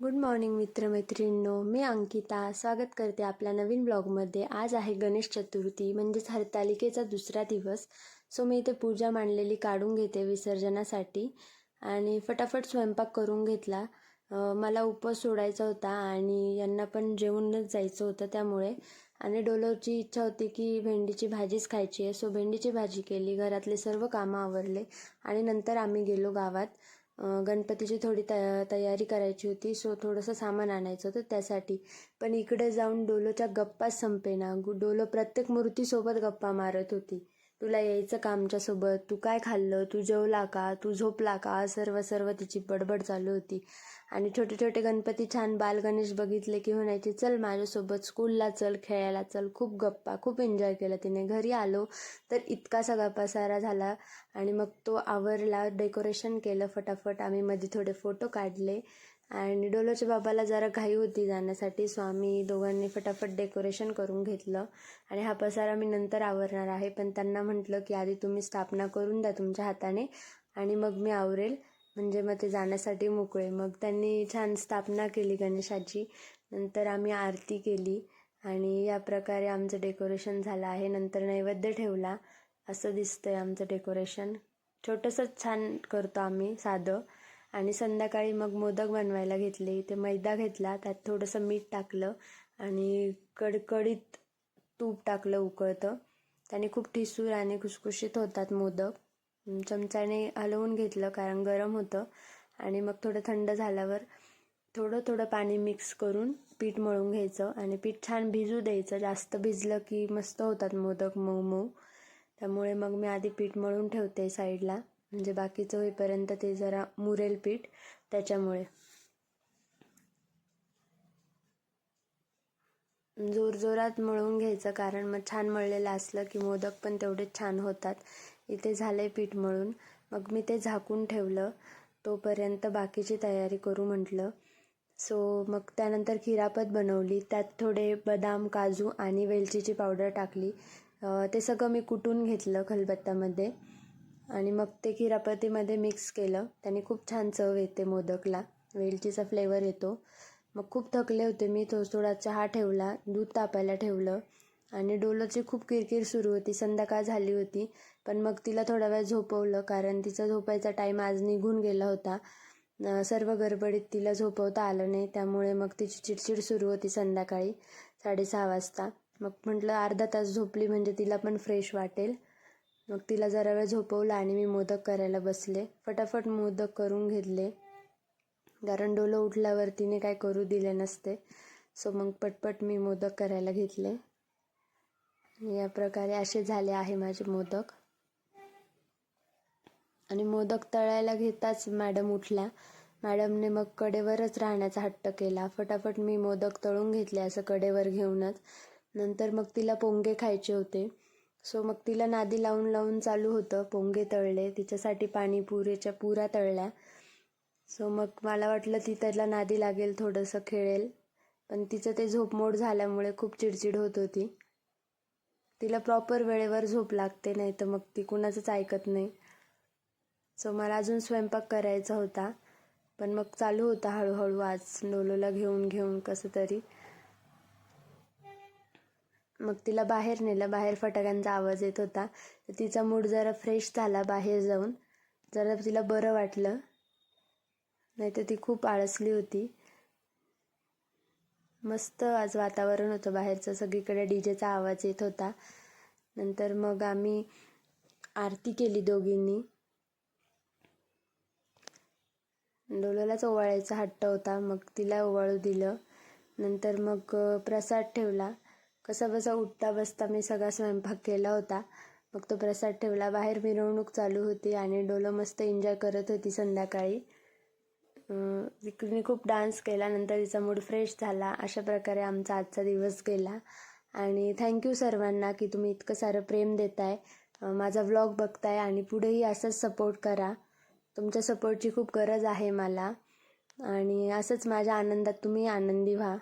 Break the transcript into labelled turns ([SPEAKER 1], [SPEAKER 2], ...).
[SPEAKER 1] Good morning मित्रमैत्रिणींनो मी अंकिता स्वागत करते आपल्या नवीन ब्लॉगमध्ये. आज आहे गणेश चतुर्थी म्हणजेच हरतालिकेचा दुसरा दिवस. सो मी इथे पूजा मांडलेली काढून घेते विसर्जनासाठी आणि फटाफट स्वयंपाक करून घेतला. मला उपवास सोडायचा होता आणि यांना पण जेवूनच जायचं होतं त्यामुळे. आणि डोलोची इच्छा होती की भेंडीची भाजीच खायची आहे. सो भेंडीची भाजी केली घरातले सर्व कामं आवरले आणि नंतर आम्ही गेलो गावात. गणपतीची थोडी तया तयारी करायची होती. सो थोडंसं सामान आणायचं होतं त्यासाठी. पण इकडे जाऊन डोलोच्या गप्पाच संपेना. डोलो प्रत्येक मूर्तीसोबत गप्पा मारत होती. तुला यायचं का आमच्यासोबत? तू काय खाल्लं? तू जेवला का? तू झोपला का? सर्व सर्व तिची बडबड चालू होती. आणि छोटे छोटे गणपती छान बालगणेश बघितले की म्हणायचे चल माझ्यासोबत स्कूलला चल खेळायला चल. खूप गप्पा खूप एन्जॉय केला तिने. घरी आलो तर इतका सगळा पसारा झाला आणि मग तो आवरला. डेकोरेशन केलं फटाफट. आम्ही मध्ये थोडे फोटो काढले. आणि डोलोच्या बाबाला जरा घाई होती जाण्यासाठी सो आम्ही दोघांनी फटाफट डेकोरेशन करून घेतलं. आणि हा पसारा मी नंतर आवरणार आहे. पण त्यांना म्हटलं की आधी तुम्ही स्थापना करून द्या तुमच्या हाताने आणि मग मी आवरेल. म्हणजे मग ते जाण्यासाठी मोकळे. मग त्यांनी छान स्थापना केली गणेशाची. नंतर आम्ही आरती केली आणि या प्रकारे आमचं डेकोरेशन झालं आहे. नंतर नैवेद्य ठेवला. असं दिसतंय आमचं डेकोरेशन. छोटंसंच छान करतो आम्ही साधं. आणि संध्याकाळी मग मोदक बनवायला घेतले. ते मैदा घेतला त्यात थोडंसं मीठ टाकलं आणि कडकडीत तूप टाकलं उकळतं. त्याने खूप ठिसूर आणि खुसखुशीत होतात मोदक. चमच्याने हलवून घेतलं कारण गरम होतं. आणि मग थोडं थंड झाल्यावर थोडं थोडं पाणी मिक्स करून पीठ मळून घ्यायचं आणि पीठ छान भिजू द्यायचं. जास्त भिजलं की मस्त होतात मोदक मऊ मऊ. त्यामुळे मग मी आधी पीठ मळून ठेवते साईडला. म्हणजे बाकीचं होईपर्यंत ते जरा मुरेल पीठ त्याच्यामुळे. जोरजोरात मळून घ्यायचं कारण मग छान मळलेलं असलं की मोदक पण तेवढेच छान होतात. इथे झाले पीठ मळून. मग मी ते झाकून ठेवलं. तोपर्यंत बाकीची तयारी करू म्हटलं. सो मग त्यानंतर खिरापत बनवली. त्यात थोडे बदाम काजू आणि वेलचीची पावडर टाकली. ते सगळं मी कुटून घेतलं खलबत्त्यामध्ये. आणि मग ते खिरापतीमध्ये मिक्स केलं. त्याने खूप छान चव येते मोदकला. वेलचीचा फ्लेवर येतो. मग खूप थकले होते मी. थो थोडा चहा ठेवला. दूध तापायला ठेवलं. आणि डोलोची खूप किरकिर सुरू होती. संध्याकाळ झाली होती. पण मग तिला थोडा वेळ झोपवलं. कारण तिचा झोपायचा टाईम आज निघून गेला होता. सर्व गडबडीत तिला झोपवता आलं नाही. त्यामुळे मग तिची चिडचिड सुरू होती संध्याकाळी साडेसहा वाजता. मग म्हटलं अर्धा तास झोपली म्हणजे तिला पण फ्रेश वाटेल. मग तिला जरा वेळ झोपवलं आणि मी मोदक करायला बसले. फटाफट मोदक करून घेतले. कारण डोलं उठल्यावर तिने काय करू दिले नसते. सो मग पटपट मी मोदक करायला घेतले. या प्रकारे असे झाले आहे माझे मोदक. आणि मोदक तळायला घेताच मॅडम उठल्या. मॅडमने मग कडेवरच राहण्याचा हट्ट केला. फटाफट मी मोदक तळून घेतले असं कडेवर घेऊनच. नंतर मग तिला पोंगे खायचे होते. सो मग तिला नादी लावून लावून चालू होतं. पोंगे तळले. तिच्यासाठी पाणीपुरीच्या पुऱ्या तळल्या. सो मग मला वाटलं ती त्याला नादी लागेल थोडंसं खेळेल. पण तिचं ते झोपमोड झाल्यामुळे खूप चिडचिड होत होती. तिला प्रॉपर वेळेवर झोप लागते नाही तर मग ती कुणाचंच ऐकत नाही. सो मला अजून स्वयंपाक करायचा होता. पण मग चालू होता हळूहळू आज. डोलोला घेऊन घेऊन कसं तरी. मग तिला बाहेर नेलं. बाहेर फटाक्यांचा आवाज येत होता. तर तिचा मूड जरा फ्रेश झाला बाहेर जाऊन. जरा तिला बरं वाटलं. नाही तर ती खूप आळसली होती. मस्त आज वातावरण होतं बाहेरचं. सगळीकडे डी जेचा आवाज येत होता. नंतर मग आम्ही आरती केली दोघींनी. डोलोलाच ओवाळायचा हट्ट होता. मग तिला ओवाळू दिलं. नंतर मग प्रसाद ठेवला. कसा बसा उठता बसता मी सगळा स्वयंपाक केला होता. मग तो प्रसाद ठेवला. बाहेर मिरवणूक चालू होती आणि डोलं मस्त एन्जॉय करत होती संध्याकाळी. अं, तिने खूप डान्स केला. नंतर तिचा मूड फ्रेश झाला. अशा प्रकारे आमचा आजचा दिवस गेला. आणि थँक्यू सर्वांना की तुम्ही इतकं सारं प्रेम देताय. माझा व्लॉग बघताय आणि पुढेही असंच सपोर्ट करा. तुमच्या सपोर्टची खूप गरज आहे मला. आणि असंच माझ्या आनंदात तुम्ही आनंदी व्हा.